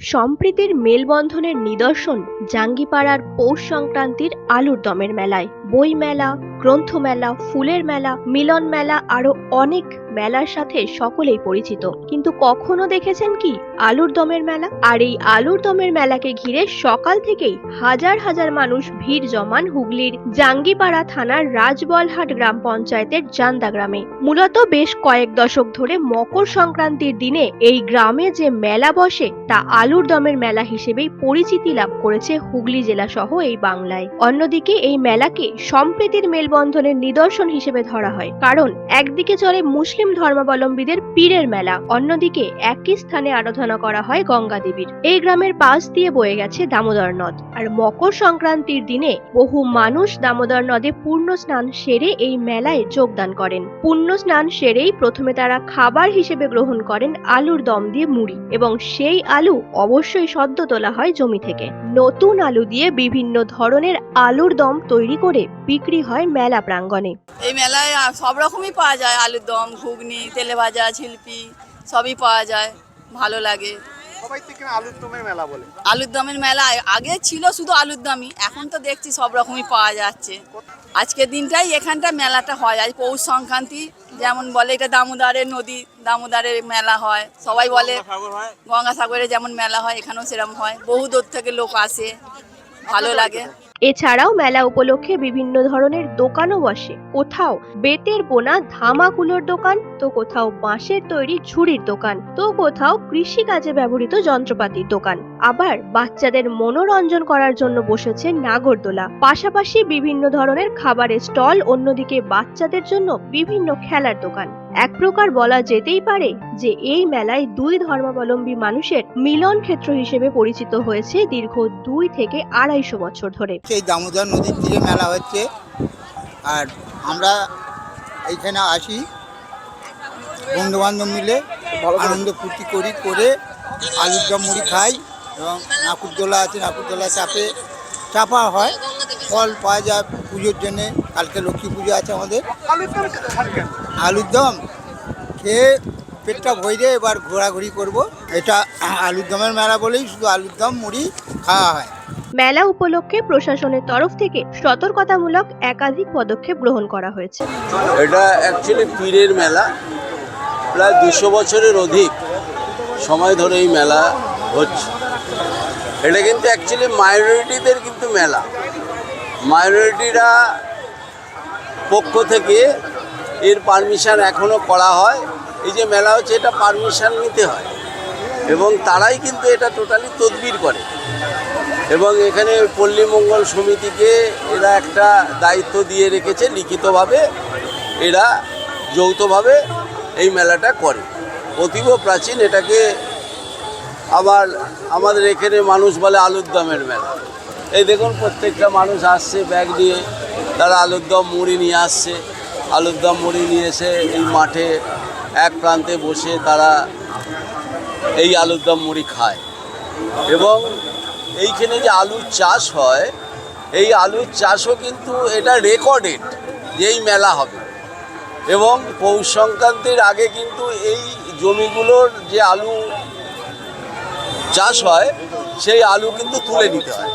সম্প্রীতির মেলবন্ধনের নিদর্শন জাঙ্গিপাড়ার পৌষ সংক্রান্তির আলুর দমের মেলায়। বই মেলা গ্রন্থ মেলা ফুলের মেলা, মিলন মেলা আরও অনেক মেলার সাথে সকলেই পরিচিত। কিন্তু কখনো দেখেছেন কি আলুর দমের মেলা? আর এই আলুর দমের মেলাকে ঘিরে সকাল থেকেই হাজার হাজার মানুষ ভিড় জমান হুগলির জাঙ্গিপাড়া থানার রাজবলহাট গ্রাম পঞ্চায়েতের জান্দা গ্রামে। মূলত বেশ কয়েক দশক ধরে মকর সংক্রান্তির দিনে এই গ্রামে যে মেলা বসে, তা আলুর দমের মেলা হিসেবেই পরিচিতি লাভ করেছে হুগলি জেলা সহ এই বাংলায়। অন্যদিকে এই মেলাকে সম্প্রীতির মেলবন্ধনের নিদর্শন হিসেবে ধরা হয়। কারণ, একদিকে চলে মুসলিম ধর্মাবলম্বীদের পীরের মেলা, অন্যদিকে একই স্থানে আরাধনা করা হয় গঙ্গা দেবীর। এই গ্রামের পাশ দিয়ে বয়ে গেছে দামোদর নদ। আর মকর সংক্রান্তির দিনে বহু মানুষ দামোদর নদে পূর্ণ স্নান সেরে এই মেলায় যোগদান করেন। পুণ্য স্নান সেরেই প্রথমে তারা খাবার হিসেবে গ্রহণ করেন আলুর দম দিয়ে মুড়ি এবং সেই আলু অবশ্যই সদ্য তোলা হয় জমি থেকে। নতুন আলু দিয়ে বিভিন্ন ধরনের আলুর দম তৈরি করে বিক্রি হয় মেলা প্রাঙ্গণে। এই মেলায় সব রকমই পাওয়া যায় আলুর দম ঘুগনি তেলে ভাজা ঝিলপি সবই পাওয়া যায় ভালো লাগে। সবাই আলুর দমের মেলা বলে। আলুর মেলা আগে ছিল শুধু আলুর দমই এখন তো দেখছি সব রকমই পাওয়া যাচ্ছে। আজকের দিনটাই এখানটা মেলাটা হয় আজ পৌষ সংক্রান্তি যেমন বলে এটা দামোদরের নদী দামোদরের মেলা হয়। সবাই বলে গঙ্গাসাগরে যেমন মেলা হয় এখানেও সেরকম হয়। বহু দূর থেকে লোক আসে ভালো লাগে। এছাড়াও মেলা উপলক্ষে বিভিন্ন ধরনের দোকানও বসে। কোথাও বেতের বোনা ধামাকুলোর দোকান, তো কোথাও বাঁশের তৈরি ঝুড়ির দোকান, তো কোথাও কৃষি কাজে ব্যবহৃত যন্ত্রপাতির দোকান। আবার বাচ্চাদের মনোরঞ্জন করার জন্য বসেছে নাগরদোলা। পাশাপাশি বিভিন্ন ধরনের খাবারের স্টল, অন্যদিকে বাচ্চাদের জন্য বিভিন্ন খেলার দোকান। এক প্রকার বলা যেতেই পারে যে এই মেলায় দুই ধর্মাবলম্বী মানুষের মিলন ক্ষেত্র হিসেবে পরিচিত হয়েছে দীর্ঘ দুই থেকে আড়াইশো বছর ধরে। সেই দামোদর নদীর তীরে মেলা হচ্ছে। আর আমরা এইখানে আসি। বন্ধু বান্ধব মিলে আনন্দ ফুর্তি করি করে আলুর দম মুড়ি খাই এবং নাকুরদোলা আছে নাকুরদোলা চাপে চাপা হয়। ফল পাওয়া যায় পুজোর জন্যে কালকে লক্ষ্মী পুজো আছে আমাদের। আলুর দম খেয়ে পেটটা ভরে এবার ঘোরাঘুরি করব। এটা আলুর দমের মেলা বলেই শুধু আলুর দম মুড়ি খাওয়া হয়। মেলা উপলক্ষে প্রশাসনের তরফ থেকে সতর্কতামূলক একাধিক পদক্ষেপ গ্রহণ করা হয়েছে। এটা অ্যাকচুয়ালি পীরের মেলা। প্রায় দুশো বছরের অধিক সময় ধরে এই মেলা হচ্ছে। এটা কিন্তু অ্যাকচুয়ালি মাইনরিটিদের কিন্তু মেলা। মাইনরিটিরা পক্ষ থেকে এর পারমিশন এখনও করা হয়। এই যে মেলা হচ্ছে, এটা পারমিশন নিতে হয়। এবং তারাই কিন্তু এটা টোটালি তদবির করে। এবং এখানে পল্লী মঙ্গল সমিতিকে এরা একটা দায়িত্ব দিয়ে রেখেছে, লিখিতভাবে এরা যৌথভাবে এই মেলাটা করে। অতীব প্রাচীন এটাকে আবার আমাদের এখানে মানুষ বলে আলুর দমের মেলা। এই দেখুন, প্রত্যেকটা মানুষ আসছে, ব্যাগ নিয়ে, তারা আলুর দম মুড়ি নিয়ে আসছে। আলুর দম মুড়ি নিয়ে এসে এই মাঠে এক প্রান্তে বসে তারা এই আলুর দম মুড়ি খায়। এবং এইখানে যে আলুর চাষ হয় এই আলুর চাষও কিন্তু এটা রেকর্ডেড যে এই মেলা হবে। এবং পৌষ সংক্রান্তির আগে কিন্তু এই জমিগুলোর যে আলু চাষ হয় সেই আলু কিন্তু তুলে নিতে হয়।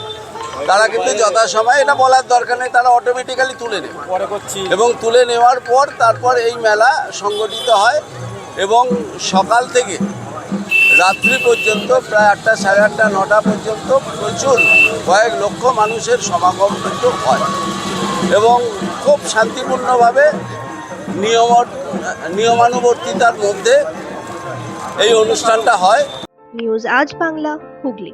তারা কিন্তু যথাসময়ে এটা বলার দরকার নেই তারা অটোমেটিক্যালি তুলে নেবে। এবং তুলে নেওয়ার পর তারপর এই মেলা সংগঠিত হয়। এবং সকাল থেকে রাত্রি পর্যন্ত, প্রায় আটটা সাড়ে আটটা, নটা পর্যন্ত প্রচুর কয়েক লক্ষ মানুষের সমাগম কিন্তু হয়। এবং খুব শান্তিপূর্ণভাবে নিয়ম, নিয়মানুবর্তিতার মধ্যে এই অনুষ্ঠানটা হয়। নিউজ আজ বাংলা, হুগলি।